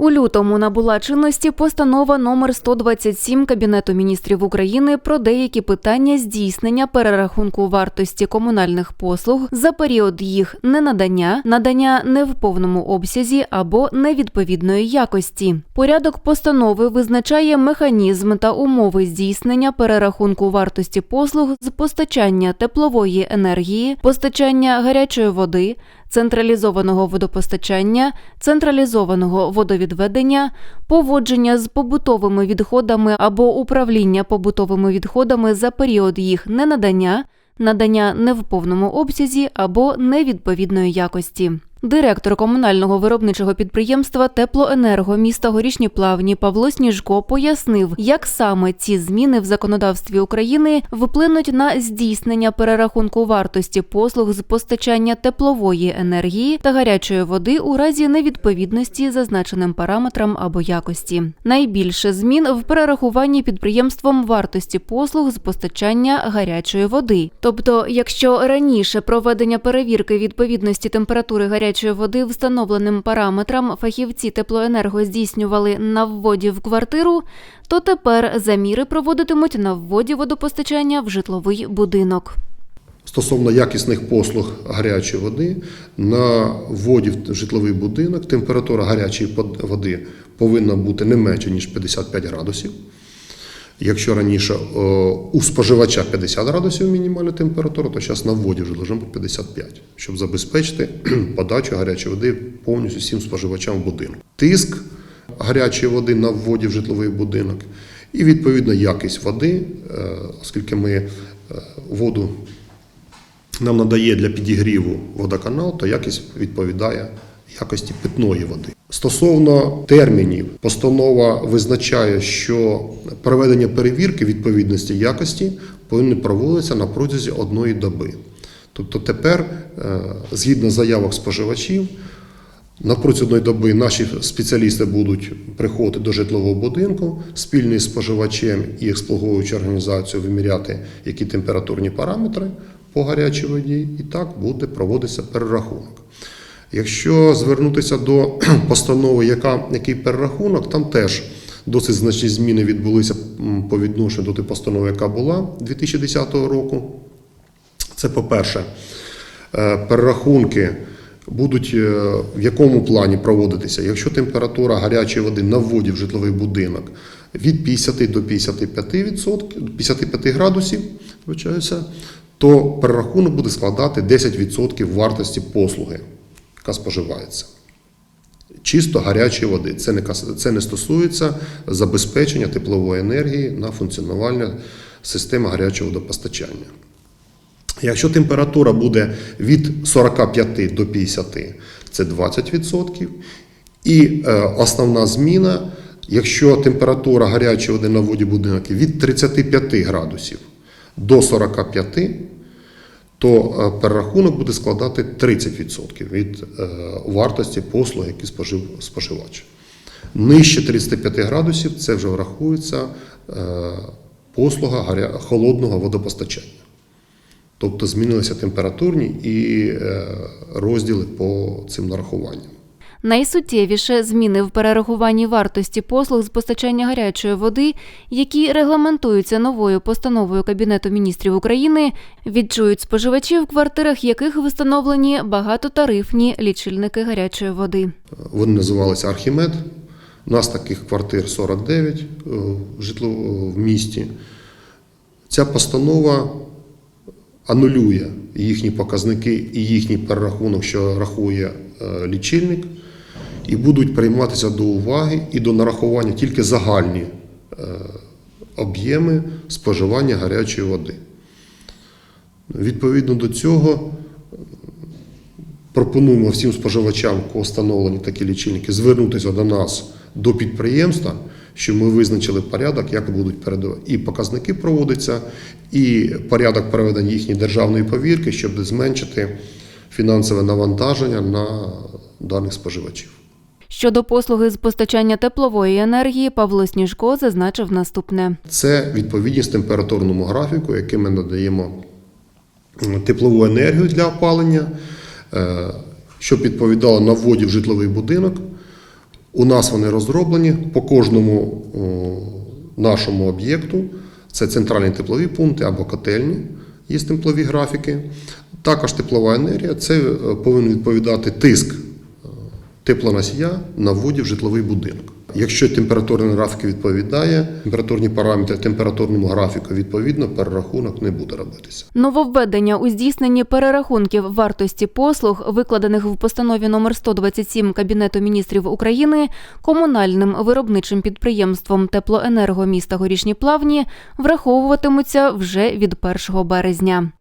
У лютому набула чинності постанова номер 127 Кабінету міністрів України про деякі питання здійснення перерахунку вартості комунальних послуг за період їх ненадання, надання не в повному обсязі або невідповідної якості. Порядок постанови визначає механізм та умови здійснення перерахунку вартості послуг з постачання теплової енергії, постачання гарячої води, централізованого водопостачання, централізованого водовідведення, поводження з побутовими відходами або управління побутовими відходами за період їх ненадання, надання не в повному обсязі або невідповідної якості. Директор комунального виробничого підприємства Теплоенерго міста Горішні Плавні Павло Сніжко пояснив, як саме ці зміни в законодавстві України вплинуть на здійснення перерахунку вартості послуг з постачання теплової енергії та гарячої води у разі невідповідності зазначеним параметрам або якості. Найбільше змін в перерахуванні підприємством вартості послуг з постачання гарячої води. Тобто, якщо раніше проведення перевірки відповідності температури гарячої води встановленим параметрам фахівці теплоенерго здійснювали на вводі в квартиру, то тепер заміри проводитимуть на вводі водопостачання в житловий будинок. Стосовно якісних послуг гарячої води, на вводі в житловий будинок температура гарячої води повинна бути не менше, ніж 55 градусів. Якщо раніше о, у споживача 50 градусів мінімальна температура, то зараз на вводі вже должно бути 55, щоб забезпечити подачу гарячої води повністю всім споживачам в будинку. Тиск гарячої води на вводі в житловий будинок і відповідно якість води, е, оскільки ми е, воду нам надає для підігріву водоканал, то якість відповідає якості питної води. Стосовно термінів, постанова визначає, що проведення перевірки відповідності якості повинні проводитися на протязі одної доби. Тобто тепер, е, згідно заявок споживачів, на протязі одної доби наші спеціалісти будуть приходити до житлового будинку спільно з споживачем і експлуатуючою організацією виміряти, які температурні параметри по гарячій воді, і так буде проводитися перерахунок. Якщо звернутися до постанови, яка, який перерахунок, там теж досить значні зміни відбулися по відношенню до тієї постанови, яка була 2010 року. Це по-перше, е, перерахунки будуть е, в якому плані проводитися. Якщо температура гарячої води на вводі в житловий будинок від 50 до 55, відсотків, 55 градусів, то перерахунок буде складати 10% вартості послуги, яка споживається. Чисто гарячої води. Це не, це не стосується забезпечення теплової енергії на функціонування системи гарячого водопостачання. Якщо температура буде від 45 до 50, це 20%. І е, основна зміна, якщо температура гарячої води на воді будинку від 35 градусів до 45, то е, перерахунок буде складати 30% від е, вартості послуги, які спожив споживач. Нижче 35 градусів це вже врахується е, послуга холодного водопостачання. Тобто змінилися температурні і розділи по цим нарахуванням. Найсуттєвіше зміни в перерахуванні вартості послуг з постачання гарячої води, які регламентуються новою постановою Кабінету міністрів України, відчують споживачі, в квартирах яких встановлені багатотарифні лічильники гарячої води. Вони називалися Архімед. У нас таких квартир 49 е, в житло в місті. Ця постанова анулює їхні показники і їхній перерахунок, що рахує е, лічильник, і будуть прийматися до уваги і до нарахування тільки загальні е, об'єми споживання гарячої води. Відповідно до цього пропонуємо всім споживачам, кого встановлені такі лічильники, звернутися до нас до підприємства, що ми визначили порядок, як будуть передавати. І показники проводяться, і порядок проведення їхньої державної повірки, щоб зменшити фінансове навантаження на даних споживачів. Щодо послуги з постачання теплової енергії, Павло Сніжко зазначив наступне. Це відповідність температурному графіку, яким ми надаємо теплову енергію для опалення, е, щоб відповідало на вводі в житловий будинок У нас вони розроблені по кожному нашому об'єкту. Це центральні теплові пункти або котельні, є теплові графіки. Також теплова енергія це е, повинен відповідати тиск теплоносія на вводі в житловий будинок. Якщо температурний графік відповідає, температурні параметри температурному графіку відповідно, перерахунок не буде робитися. Нововведення у здійсненні перерахунків вартості послуг, викладених в постанові номер 127 Кабінету міністрів України, комунальним виробничим підприємством Теплоенерго міста Горішні Плавні враховуватимуться вже від 1 березня.